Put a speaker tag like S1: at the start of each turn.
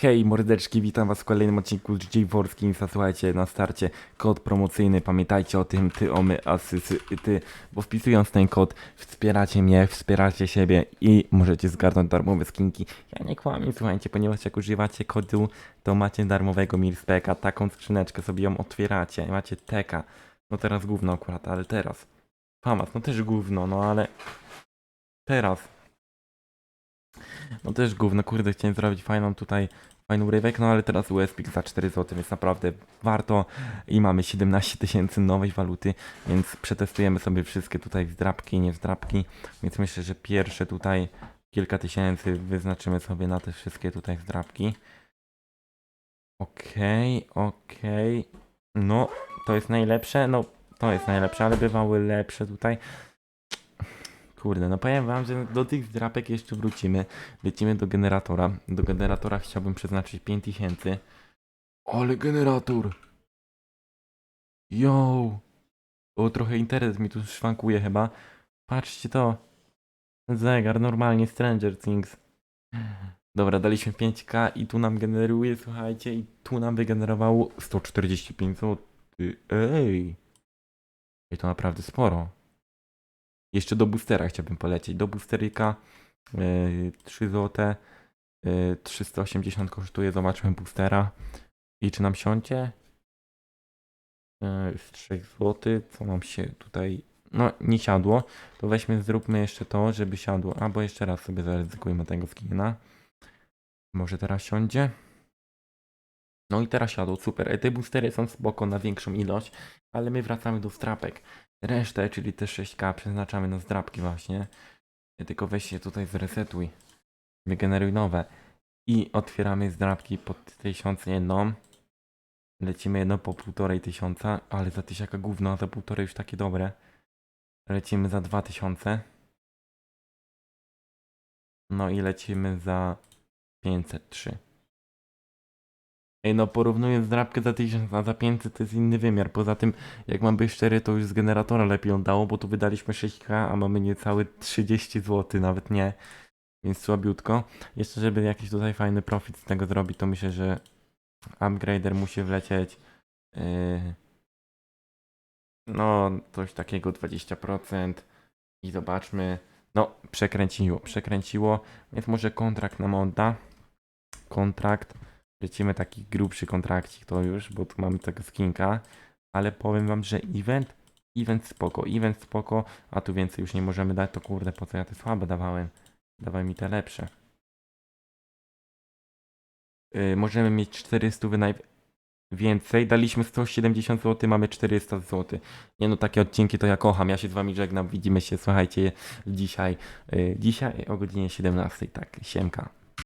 S1: Hej mordeczki, witam was w kolejnym odcinku z DJ Worskim. Słuchajcie, na starcie kod promocyjny, pamiętajcie o tym, ty, o my, asy, sy, ty, bo wpisując ten kod wspieracie mnie, wspieracie siebie i możecie zgarnąć darmowe skinki. Ja nie kłamię, słuchajcie, ponieważ jak używacie kodu, to macie darmowego Milspeka, taką skrzyneczkę sobie ją otwieracie, macie teka. No teraz gówno akurat, ale teraz. Famas, no też gówno, no ale teraz. No też gówno, kurde, chciałem zrobić fajną tutaj, fajną rywek, no ale teraz USPIK za 4 zł, więc naprawdę warto i mamy 17 tysięcy nowej waluty, więc przetestujemy sobie wszystkie tutaj zdrabki i niezdrabki, więc myślę, że pierwsze tutaj kilka tysięcy wyznaczymy sobie na te wszystkie tutaj zdrabki. Okej, okej, no to jest najlepsze, no to jest najlepsze, ale bywały lepsze tutaj. Kurde, no powiem wam, że do tych drapek jeszcze wrócimy. Lecimy do generatora. Do generatora chciałbym przeznaczyć 5000. Ale generator! Yo! O, trochę internet mi tu szwankuje chyba. Patrzcie to. Zegar, normalnie Stranger Things. Dobra, daliśmy 5k i tu nam generuje, słuchajcie, i tu nam wygenerowało 145 zł. Ej! Ej, to naprawdę sporo. Jeszcze do boostera chciałbym polecieć. Do boosterika yy, 3 zł. Yy, 380 kosztuje. Zobaczmy boostera. I czy nam siądzie? Yy, z 3 zł. Co nam się tutaj. No, nie siadło. To weźmy, zróbmy jeszcze to, żeby siadło. Albo jeszcze raz sobie zaryzykujmy tego skina. Może teraz siądzie? No i teraz siadło, super. E, Te boostery są spoko na większą ilość, ale my wracamy do strapek. Resztę, czyli te 6k przeznaczamy na zdrabki właśnie. Tylko weź się tutaj zresetuj. Wygeneruj nowe. I otwieramy zdrabki po 1000 jedną. Lecimy jedno po półtorej tysiąca, ale za tysiaka gówno, a za półtorej już takie dobre. Lecimy za 2000. No i lecimy za 503. No porównując drapkę za 1000, a za 500 to jest inny wymiar. Poza tym, jak mam być szczery, to już z generatora lepiej on dało, bo tu wydaliśmy 6k, a mamy niecałe 30 zł, nawet nie. Więc słabiutko. Jeszcze, żeby jakiś tutaj fajny profit z tego zrobić, to myślę, że upgrader musi wlecieć. Yy, no, coś takiego 20%. I zobaczmy. No, przekręciło, przekręciło. Więc może kontrakt nam odda. Kontrakt. Lecimy taki grubszy kontrakcik to już, bo tu mamy tego skinka. Ale powiem wam, że event, event spoko, event spoko, a tu więcej już nie możemy dać, to kurde, po co ja te słabe dawałem? Dawaj mi te lepsze. Yy, możemy mieć 400 naj... więcej. Daliśmy 170 zł, mamy 400 zł. Nie no, takie odcinki to ja kocham. Ja się z wami żegnam. Widzimy się, słuchajcie, dzisiaj. Yy, dzisiaj o godzinie 17. Tak, siemka.